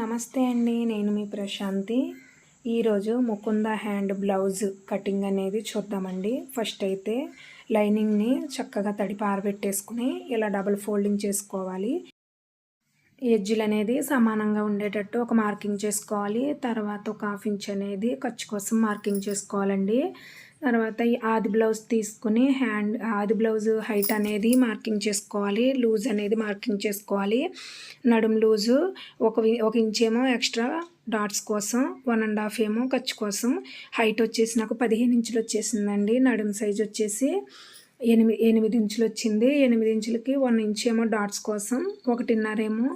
నమస్తే అండి నేను మీ ప్రశాంతి. ఈరోజు ముకుంద హ్యాండ్ బ్లౌజ్ కటింగ్ అనేది చూద్దామండి. ఫస్ట్ అయితే లైనింగ్ని చక్కగా తడి పారబెట్టేసుకుని ఇలా డబుల్ ఫోల్డింగ్ చేసుకోవాలి. ఎడ్జిలు అనేది సమానంగా ఉండేటట్టు ఒక మార్కింగ్ చేసుకోవాలి. తర్వాత ఒక హాఫ్ ఇంచ్ అనేది ఖర్చు కోసం మార్కింగ్ చేసుకోవాలండి. తర్వాత ఈ ఆది బ్లౌజ్ తీసుకుని హ్యాండ్ ఆది బ్లౌజ్ హైట్ అనేది మార్కింగ్ చేసుకోవాలి. లూజ్ అనేది మార్కింగ్ చేసుకోవాలి. నడుము లూజు ఒక ఒక ఇంచ్ ఏమో ఎక్స్ట్రా డాట్స్ కోసం వన్ అండ్ హాఫ్ ఏమో ఖర్చు కోసం. హైట్ వచ్చేసి నాకు పదిహేను ఇంచులు వచ్చేసిందండి. నడుము సైజ్ వచ్చేసి ఎనిమిది ఎనిమిది ఇంచులు వచ్చింది. ఎనిమిది ఇంచులకి వన్ ఇంచ్ ఏమో డాట్స్ కోసం ఒకటిన్నర ఏమో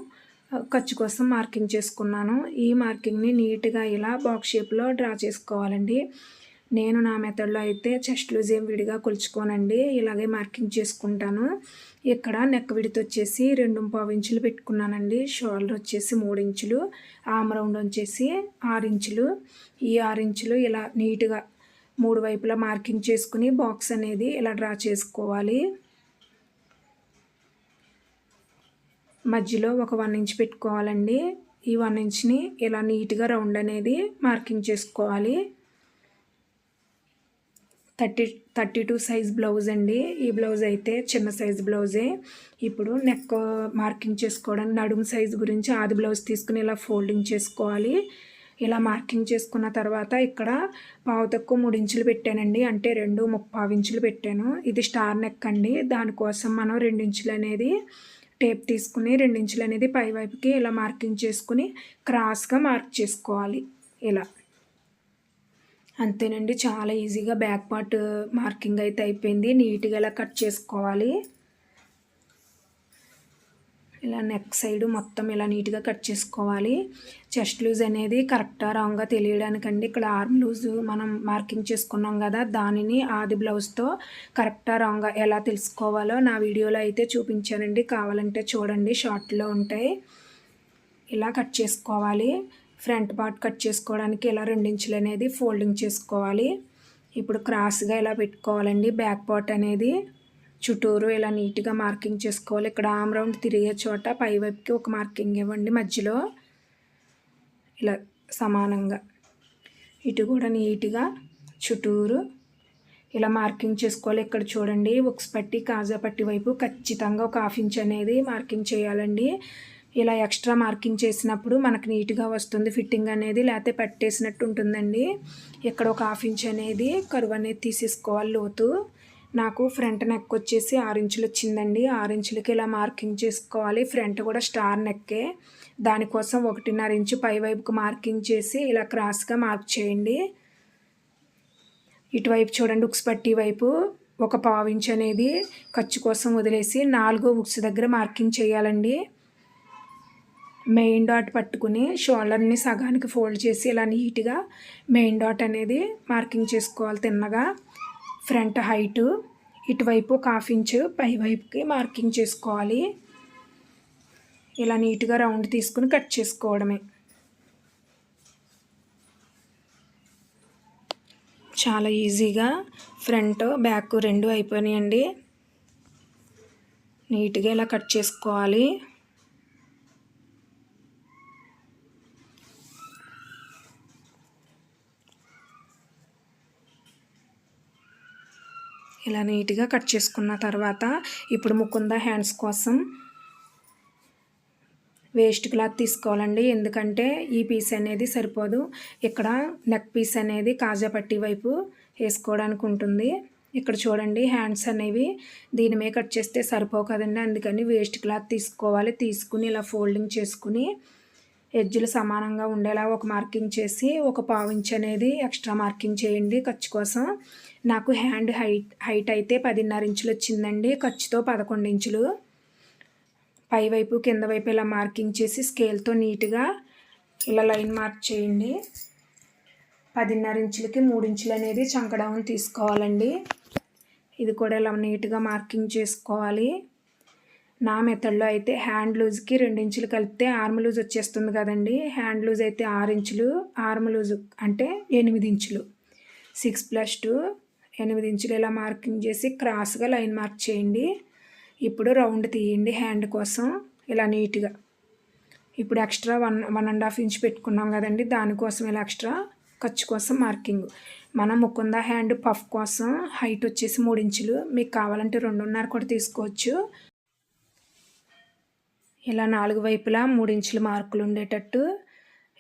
ఖర్చు కోసం మార్కింగ్ చేసుకున్నాను. ఈ మార్కింగ్ని నీట్గా ఇలా బాక్స్ షేప్లో డ్రా చేసుకోవాలండి. నేను నా మెథడ్లో అయితే చెస్ట్ లూజ్ ఏం విడిగా కొలుచుకోనండి. ఇలాగే మార్కింగ్ చేసుకుంటాను. ఇక్కడ నెక్ విడితో వచ్చేసి రెండు పావు ఇంచులు పెట్టుకున్నానండి. షోల్డర్ వచ్చేసి మూడు ఇంచులు ఆమ్ రౌండ్ వచ్చేసి ఆరు ఇంచులు. ఈ ఆరు ఇంచులు ఇలా నీట్గా మూడు వైపులా మార్కింగ్ చేసుకుని బాక్స్ అనేది ఇలా డ్రా చేసుకోవాలి. మధ్యలో ఒక వన్ ఇంచ్ పెట్టుకోవాలండి. ఈ వన్ ఇంచ్ని ఇలా నీట్గా రౌండ్ అనేది మార్కింగ్ చేసుకోవాలి. Thirty thirty two size blouse అండి. ఈ బ్లౌజ్ అయితే చిన్న సైజ్ బ్లౌజే. ఇప్పుడు నెక్ మార్కింగ్ చేసుకోవడానికి నడుము సైజ్ గురించి ఆది బ్లౌజ్ తీసుకుని ఇలా ఫోల్డింగ్ చేసుకోవాలి. ఇలా మార్కింగ్ చేసుకున్న తర్వాత ఇక్కడ పావు తక్కువ మూడు ఇంచులు పెట్టానండి. అంటే రెండు ముప్పావు ఇంచులు పెట్టాను. ఇది స్టార్ నెక్ అండి. దానికోసం మనం రెండు ఇంచులు అనేది టేప్ తీసుకుని రెండు ఇంచులు అనేది పై వైపుకి ఇలా మార్కింగ్ చేసుకుని క్రాస్గా మార్క్ చేసుకోవాలి. ఇలా. అంతేనండి చాలా ఈజీగా బ్యాక్ పార్ట్ మార్కింగ్ అయితే అయిపోయింది. నీట్గా ఇలా కట్ చేసుకోవాలి. ఇలా నెక్ సైడ్ మొత్తం ఇలా నీట్గా కట్ చేసుకోవాలి. చెస్ట్ లూజ్ అనేది కరెక్టా రాంగ్గా తెలియడానికండి. ఇక్కడ ఆర్మ్ లూజ్ మనం మార్కింగ్ చేసుకున్నాం కదా దానిని ఆది బ్లౌజ్తో కరెక్టా రాంగ్గా ఎలా తెలుసుకోవాలో నా వీడియోలో అయితే చూపించానండి. కావాలంటే చూడండి షార్ట్లో ఉంటాయి. ఇలా కట్ చేసుకోవాలి. ఫ్రంట్ పార్ట్ కట్ చేసుకోవడానికి ఇలా రెండించులు అనేది ఫోల్డింగ్ చేసుకోవాలి. ఇప్పుడు క్రాస్గా ఇలా పెట్టుకోవాలండి? బ్యాక్ పార్ట్ అనేది చుట్టూరు ఇలా నీట్గా మార్కింగ్ చేసుకోవాలి. ఇక్కడ ఆమ్ రౌండ్ తిరిగే చోట పై వైపుకి ఒక మార్కింగ్ ఇవ్వండి మధ్యలో. ఇలా సమానంగా. ఇటు కూడా నీట్గా చుట్టూరు ఇలా మార్కింగ్ చేసుకోవాలి. ఇక్కడ చూడండి ఉక్స్ పట్టి కాజా పట్టి వైపు ఖచ్చితంగా ఒక హాఫ్ ఇంచ్ అనేది మార్కింగ్ చేయాలండి. ఇలా ఎక్స్ట్రా మార్కింగ్ చేసినప్పుడు మనకు నీట్గా వస్తుంది ఫిట్టింగ్ అనేది లేకపోతే పట్టేసినట్టు ఉంటుందండి. ఇక్కడ ఒక హాఫ్ ఇంచ్ అనేది కరువు అనేది తీసేసుకోవాలి లోతు. నాకు ఫ్రంట్ నెక్ వచ్చేసి ఆరు ఇంచులు వచ్చిందండి. ఆరు ఇంచులకి ఇలా మార్కింగ్ చేసుకోవాలి. ఫ్రంట్ కూడా స్టార్ నెక్కే. దానికోసం ఒకటిన్నర ఇంచు పైవైపుకు మార్కింగ్ చేసి ఇలా క్రాస్గా మార్క్ చేయండి. ఇటువైపు చూడండి ఉక్స్ పట్టి వైపు ఒక పావు ఇంచ్ అనేది ఖర్చు కోసం వదిలేసి నాలుగో ఉక్స్ దగ్గర మార్కింగ్ చేయాలండి. మెయిన్ డాట్ పట్టుకుని షోల్డర్ని సగానికి ఫోల్డ్ చేసి ఇలా నీట్గా మెయిన్ డాట్ అనేది మార్కింగ్ చేసుకోవాలి తిన్నగా. ఫ్రంట్ హైటు ఇటువైపు ఒక హాఫ్ ఇంచ్ పై వైపుకి మార్కింగ్ చేసుకోవాలి. ఇలా నీట్గా రౌండ్ తీసుకుని కట్ చేసుకోవడమే. చాలా ఈజీగా ఫ్రంట్ బ్యాక్ రెండు అయిపోయినాయండి. నీట్గా ఇలా కట్ చేసుకోవాలి. ఇలా నీట్గా కట్ చేసుకున్న తర్వాత ఇప్పుడు ముకుంద హ్యాండ్స్ కోసం వేస్ట్ క్లాత్ తీసుకోవాలండి. ఎందుకంటే ఈ పీస్ అనేది సరిపోదు. ఇక్కడ నెక్ పీస్ అనేది కాజా పట్టి వైపు వేసుకోవడానికి ఉంటుంది. ఇక్కడ చూడండి హ్యాండ్స్ అనేవి దీని మీద కట్ చేస్తే సరిపోవు కదండి. అందుకని వేస్ట్ క్లాత్ తీసుకోవాలి. తీసుకుని ఇలా ఫోల్డింగ్ చేసుకుని ఎడ్జులు సమానంగా ఉండేలా ఒక మార్కింగ్ చేసి ఒక పావు ఇంచ్ అనేది ఎక్స్ట్రా మార్కింగ్ చేయండి ఖర్చు కోసం. నాకు హ్యాండ్ హైట్ హైట్ అయితే పదిన్నర ఇంచులు వచ్చిందండి. ఖర్చుతో పదకొండు ఇంచులు. పైవైపు కింద వైపు ఇలా మార్కింగ్ చేసి స్కేల్తో నీట్గా ఇలా లైన్ మార్క్ చేయండి. పదిన్నర ఇంచులకి మూడు ఇంచులు అనేది చంకడౌన్ తీసుకోవాలండి. ఇది కూడా ఇలా నీట్గా మార్కింగ్ చేసుకోవాలి. నా మెథడ్లో అయితే హ్యాండ్ లూజ్కి రెండు ఇంచులు కలిపితే ఆర్మ్ లూజ్ వచ్చేస్తుంది కదండి. హ్యాండ్ లూజ్ అయితే ఆరు ఇంచులు ఆర్మ్ లూజ్ అంటే ఎనిమిది ఇంచులు. సిక్స్ ప్లస్ టూ ఎనిమిది ఇంచులు ఇలా మార్కింగ్ చేసి క్రాస్గా లైన్ మార్క్ చేయండి. ఇప్పుడు రౌండ్ తీయండి హ్యాండ్ కోసం ఇలా నీట్గా. ఇప్పుడు extra one one and half inch పెట్టుకున్నాం కదండి దానికోసం ఇలా ఎక్స్ట్రా ఖర్చు కోసం మార్కింగ్. మన ముకుంద హ్యాండ్ పఫ్ కోసం హైట్ వచ్చేసి మూడు ఇంచులు మీకు కావాలంటే రెండున్నర కూడా తీసుకోవచ్చు. ఇలా నాలుగు వైపులా మూడు ఇంచుల మార్కులు ఉండేటట్టు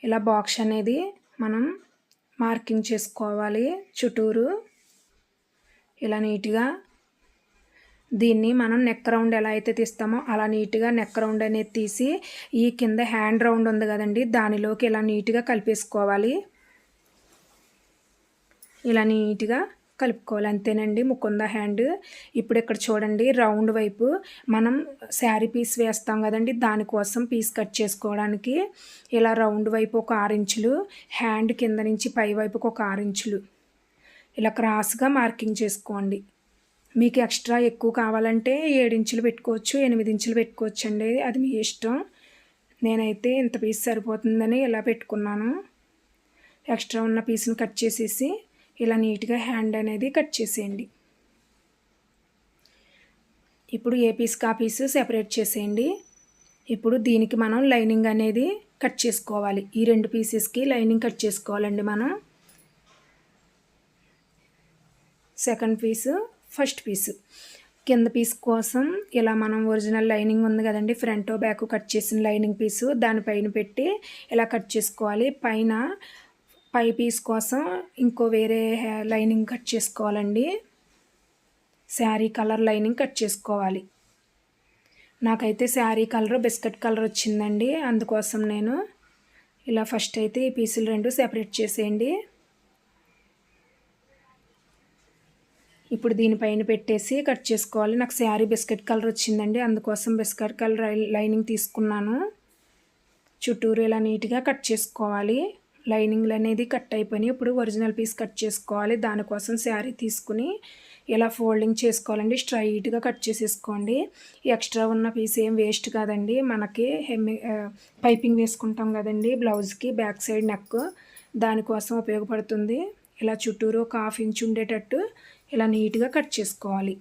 ఇలా బాక్స్ అనేది మనం మార్కింగ్ చేసుకోవాలి. చుట్టూరు ఇలా నీట్గా దీన్ని మనం నెక్ రౌండ్ ఎలా అయితే తీస్తామో అలా నీట్గా నెక్ రౌండ్ అనేది తీసి ఈ కింద హ్యాండ్ రౌండ్ ఉంది కదండి దానిలోకి ఇలా నీట్గా కలిపేసుకోవాలి. ఇలా నీట్గా కలుపుకోవాలి అంతేనండి ముకుంద హ్యాండ్ ఇప్పుడు ఇక్కడ చూడండి రౌండ్ వైపు మనం శారీ పీస్ వేస్తాం కదండి. దానికోసం పీస్ కట్ చేసుకోవడానికి ఇలా రౌండ్ వైపు ఒక ఆరు ఇంచులు హ్యాండ్ కింద నుంచి పై వైపుకి ఒక ఆరు ఇంచులు. ఇలా క్రాస్గా మార్కింగ్ చేసుకోండి. మీకు ఎక్స్ట్రా ఎక్కువ కావాలంటే ఏడించులు పెట్టుకోవచ్చు ఎనిమిది ఇంచులు పెట్టుకోవచ్చు అండి. అది మీ ఇష్టం. నేనైతే ఇంత పీస్ సరిపోతుందని ఇలా పెట్టుకున్నాను. ఎక్స్ట్రా ఉన్న పీస్ని కట్ చేసేసి ఇలా నీట్గా హ్యాండ్ అనేది కట్ చేసేయండి. ఇప్పుడు ఏ పీస్ కా పీస్ సెపరేట్ చేసేయండి. ఇప్పుడు దీనికి మనం లైనింగ్ అనేది కట్ చేసుకోవాలి. ఈ రెండు పీసెస్కి లైనింగ్ కట్ చేసుకోవాలండి మనం. Second piece first piece. కింద పీస్ కోసం ఇలా మనం ఒరిజినల్ లైనింగ్ ఉంది కదండి ఫ్రంట్ బ్యాక్ కట్ చేసిన లైనింగ్ పీసు దానిపైన పెట్టి ఇలా కట్ చేసుకోవాలి. పైన పై పీస్ కోసం ఇంకో వేరే లైనింగ్ కట్ చేసుకోవాలండి. శారీ కలర్ లైనింగ్ కట్ చేసుకోవాలి. నాకైతే శారీ కలర్ బిస్కెట్ కలర్ వచ్చిందండి. అందుకోసం నేను ఇలా ఫస్ట్ అయితే ఈ పీసులు రెండు సెపరేట్ చేసేయండి. ఇప్పుడు దీనిపైన పెట్టేసి కట్ చేసుకోవాలి. నాకు శారీ బిస్కెట్ కలర్ వచ్చిందండి. అందుకోసం బిస్కెట్ కలర్ లైనింగ్ తీసుకున్నాను. చుట్టూరు ఇలా నీట్గా కట్ చేసుకోవాలి. లైనింగ్లు అనేది కట్ అయిపోయినాయి. ఇప్పుడు ఒరిజినల్ పీస్ కట్ చేసుకోవాలి. దానికోసం శారీ తీసుకుని ఇలా ఫోల్డింగ్ చేసుకోవాలండి. స్ట్రైట్గా కట్ చేసేసుకోండి. ఎక్స్ట్రా ఉన్న పీస్ ఏం వేస్ట్ కాదండి. మనకి హెమ్మి పైపింగ్ వేసుకుంటాం కదండి. బ్లౌజ్కి బ్యాక్ సైడ్ నెక్ దానికోసం ఉపయోగపడుతుంది. ఇలా చుట్టూరు ఒక హాఫ్ ఇంచ్ ఉండేటట్టు ఇలా నీట్గా కట్ చేసుకోవాలి.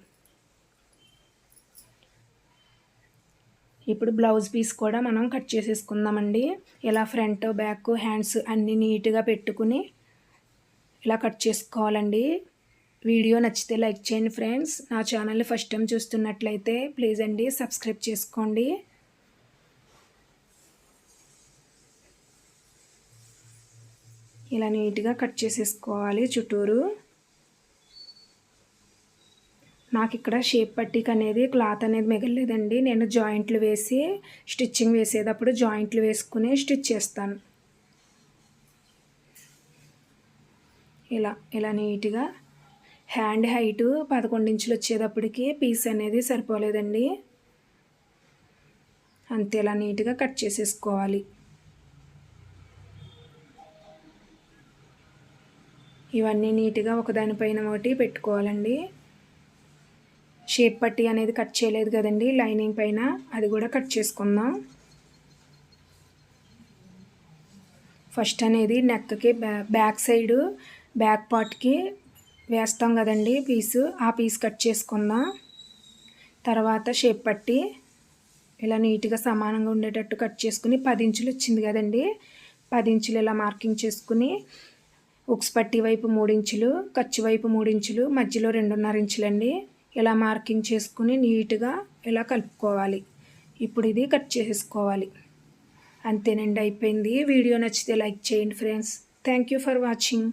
ఇప్పుడు బ్లౌజ్ పీస్ కూడా మనం కట్ చేసేసుకుందామండి. ఇలా ఫ్రంట్ బ్యాక్ హ్యాండ్స్ అన్నీ నీట్గా పెట్టుకుని ఇలా కట్ చేసుకోవాలండి. వీడియో నచ్చితే లైక్ చేయండి ఫ్రెండ్స్. నా ఛానల్ని ఫస్ట్ టైం చూస్తున్నట్లయితే ప్లీజ్ అండి సబ్స్క్రైబ్ చేసుకోండి. ఇలా నీట్గా కట్ చేసేసుకోవాలి చుట్టూరు. నాకు ఇక్కడ షేప్ పట్టిక అనేది క్లాత్ అనేది మిగలలేదండి. నేను జాయింట్లు వేసి స్టిచ్చింగ్ వేసేటప్పుడు జాయింట్లు వేసుకుని స్టిచ్ చేస్తాను. ఇలా ఇలా నీట్గా. హ్యాండ్ హైటు పదకొండు ఇంచులు వచ్చేటప్పటికి పీస్ అనేది సరిపోలేదండి. అంతే ఇలా నీట్గా కట్ చేసేసుకోవాలి. ఇవన్నీ నీట్గా ఒకదానిపైన ఒకటి పెట్టుకోవాలండి. షేప్ పట్టి అనేది కట్ చేయలేదు కదండి లైనింగ్ పైన అది కూడా కట్ చేసుకుందాం. ఫస్ట్ అనేది నెక్కి బ్యాక్ సైడు బ్యాక్ పార్ట్కి వేస్తాం కదండి పీసు ఆ పీస్ కట్ చేసుకుందాం. తర్వాత షేప్ పట్టి ఇలా నీట్గా సమానంగా ఉండేటట్టు కట్ చేసుకుని పది ఇంచులు వచ్చింది కదండి పది ఇంచులు ఇలా మార్కింగ్ చేసుకుని ఉక్స్ పట్టి వైపు మూడు ఇంచులు ఖర్చు వైపు మూడు ఇంచులు మధ్యలో రెండున్నర ఇంచులండి. ఇలా మార్కింగ్ చేసుకుని నీట్గా ఇలా కలుపుకోవాలి. ఇప్పుడు ఇది కట్ చేసేసుకోవాలి. అంతేనండి అయిపోయింది. వీడియో నచ్చితే లైక్ చేయండి friends. Thank you for watching.